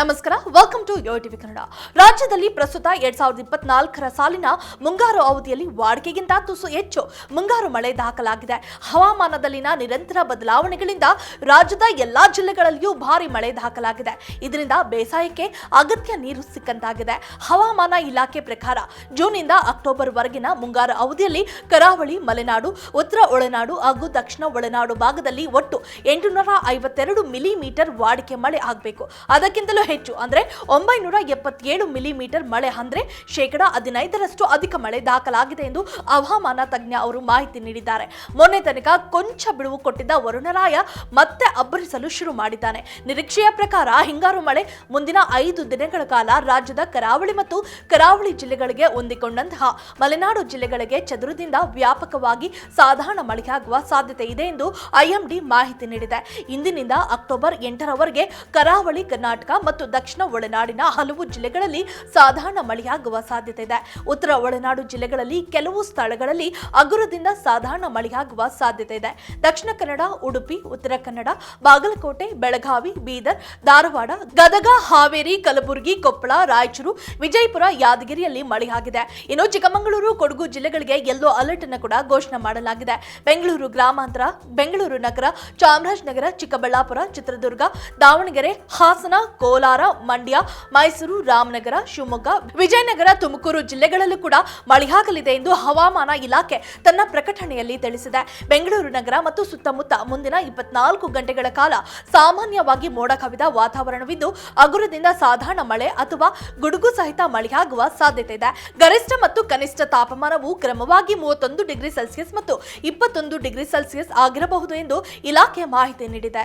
ನಮಸ್ಕಾರ welcome to Yo TV Kannada ರಾಜ್ಯದಲ್ಲಿ ಪ್ರಸ್ತುತ ಎರಡ್ ಸಾವಿರದ ಇಪ್ಪತ್ನಾಲ್ಕರ ಸಾಲಿನ ಮುಂಗಾರು ಅವಧಿಯಲ್ಲಿ ವಾಡಿಕೆಗಿಂತ ತುಸು ಹೆಚ್ಚು ಮುಂಗಾರು ಮಳೆ ದಾಖಲಾಗಿದೆ. ಹವಾಮಾನದಲ್ಲಿನ ನಿರಂತರ ಬದಲಾವಣೆಗಳಿಂದ ರಾಜ್ಯದ ಎಲ್ಲಾ ಜಿಲ್ಲೆಗಳಲ್ಲಿಯೂ ಭಾರಿ ಮಳೆ ದಾಖಲಾಗಿದೆ. ಇದರಿಂದ ಬೇಸಾಯಕ್ಕೆ ಅಗತ್ಯ ನೀರು ಸಿಕ್ಕಂತಾಗಿದೆ. ಹವಾಮಾನ ಇಲಾಖೆ ಪ್ರಕಾರ ಜೂನ್ನಿಂದ ಅಕ್ಟೋಬರ್ ವರೆಗಿನ ಮುಂಗಾರು ಅವಧಿಯಲ್ಲಿ ಕರಾವಳಿ, ಮಲೆನಾಡು, ಉತ್ತರ ಒಳನಾಡು ಹಾಗೂ ದಕ್ಷಿಣ ಒಳನಾಡು ಭಾಗದಲ್ಲಿ ಒಟ್ಟು ಎಂಟುನೂರ ಐವತ್ತೆರಡು ಮಿಲಿಮೀಟರ್ ವಾಡಿಕೆ ಮಳೆ ಆಗಬೇಕು. ಅದಕ್ಕಿಂತಲೂ ಹೆಚ್ಚು. ಅಂದ್ರೆ ಒಂಬೈನೂರ ಎಪ್ಪತ್ತೇಳು ಮಿಲಿಮೀಟರ್ ಮಳೆ ಅಂದ್ರೆ ಶೇಕಡ ಹದಿನೈದರಷ್ಟು ಅಧಿಕ ಮಳೆ ದಾಖಲಾಗಿದೆ ಎಂದು ಹವಾಮಾನ ತಜ್ಞ ಅವರು ಮಾಹಿತಿ ನೀಡಿದ್ದಾರೆ. ಮೊನ್ನೆ ತನಕ ಕೊಂಚ ಬಿಡುವು ಕೊಟ್ಟಿದ್ದ ವರುಣರಾಯ ಮತ್ತೆ ಅಬ್ಬರಿಸಲು ಶುರು ಮಾಡಿದ್ದಾನೆ. ನಿರೀಕ್ಷೆಯ ಪ್ರಕಾರ ಹಿಂಗಾರು ಮಳೆ ಮುಂದಿನ ಐದು ದಿನಗಳ ಕಾಲ ರಾಜ್ಯದ ಕರಾವಳಿ ಮತ್ತು ಕರಾವಳಿ ಜಿಲ್ಲೆಗಳಿಗೆ ಹೊಂದಿಕೊಂಡಂತಹ ಮಲೆನಾಡು ಜಿಲ್ಲೆಗಳಿಗೆ ಚದುರದಿಂದ ವ್ಯಾಪಕವಾಗಿ ಸಾಧಾರಣ ಮಳೆಯಾಗುವ ಸಾಧ್ಯತೆ ಇದೆ ಎಂದು ಐಎಂಡಿ ಮಾಹಿತಿ ನೀಡಿದೆ. ಇಂದಿನಿಂದ ಅಕ್ಟೋಬರ್ ಎಂಟರವರೆಗೆ ಕರಾವಳಿ ಕರ್ನಾಟಕ ಮತ್ತು ದಕ್ಷಿಣ ಒಳನಾಡಿನ ಹಲವು ಜಿಲ್ಲೆಗಳಲ್ಲಿ ಸಾಧಾರಣ ಮಳೆಯಾಗುವ ಸಾಧ್ಯತೆ ಇದೆ. ಉತ್ತರ ಒಳನಾಡು ಜಿಲ್ಲೆಗಳಲ್ಲಿ ಕೆಲವು ಸ್ಥಳಗಳಲ್ಲಿ ಅಗುರದಿಂದ ಸಾಧಾರಣ ಮಳೆಯಾಗುವ ಸಾಧ್ಯತೆ ಇದೆ. ದಕ್ಷಿಣ ಕನ್ನಡ, ಉಡುಪಿ, ಉತ್ತರ ಕನ್ನಡ, ಬಾಗಲಕೋಟೆ, ಬೆಳಗಾವಿ, ಬೀದರ್, ಧಾರವಾಡ, ಗದಗ, ಹಾವೇರಿ, ಕಲಬುರಗಿ, ಕೊಪ್ಪಳ, ರಾಯಚೂರು, ವಿಜಯಪುರ, ಯಾದಗಿರಿಯಲ್ಲಿ ಮಳೆಯಾಗಿದೆ. ಇನ್ನು ಚಿಕ್ಕಮಗಳೂರು, ಕೊಡಗು ಜಿಲ್ಲೆಗಳಿಗೆ ಯೆಲ್ಲೋ ಅಲರ್ಟ್ ಅನ್ನು ಕೂಡ ಘೋಷಣೆ ಮಾಡಲಾಗಿದೆ. ಬೆಂಗಳೂರು ಗ್ರಾಮಾಂತರ, ಬೆಂಗಳೂರು ನಗರ, ಚಾಮರಾಜನಗರ, ಚಿಕ್ಕಬಳ್ಳಾಪುರ, ಚಿತ್ರದುರ್ಗ, ದಾವಣಗೆರೆ, ಹಾಸನ, ಕೋಲಾರ ಮಂಡ್ಯ, ಮೈಸೂರು, ರಾಮನಗರ, ಶಿವಮೊಗ್ಗ, ವಿಜಯನಗರ, ತುಮಕೂರು ಜಿಲ್ಲೆಗಳಲ್ಲೂ ಕೂಡ ಮಳೆಯಾಗಲಿದೆ ಎಂದು ಹವಾಮಾನ ಇಲಾಖೆ ತನ್ನ ಪ್ರಕಟಣೆಯಲ್ಲಿ ತಿಳಿಸಿದೆ. ಬೆಂಗಳೂರು ನಗರ ಮತ್ತು ಸುತ್ತಮುತ್ತ ಮುಂದಿನ ಇಪ್ಪತ್ನಾಲ್ಕು ಗಂಟೆಗಳ ಕಾಲ ಸಾಮಾನ್ಯವಾಗಿ ಮೋಡ ಕವಿದ ವಾತಾವರಣವಿದ್ದು ಅಗುರದಿಂದ ಸಾಧಾರಣ ಮಳೆ ಅಥವಾ ಗುಡುಗು ಸಹಿತ ಮಳೆಯಾಗುವ ಸಾಧ್ಯತೆ ಇದೆ. ಗರಿಷ್ಠ ಮತ್ತು ಕನಿಷ್ಠ ತಾಪಮಾನವು ಕ್ರಮವಾಗಿ ಮೂವತ್ತೊಂದು ಡಿಗ್ರಿ ಸೆಲ್ಸಿಯಸ್ ಮತ್ತು ಇಪ್ಪತ್ತೊಂದು ಡಿಗ್ರಿ ಸೆಲ್ಸಿಯಸ್ ಆಗಿರಬಹುದು ಎಂದು ಇಲಾಖೆ ಮಾಹಿತಿ ನೀಡಿದೆ.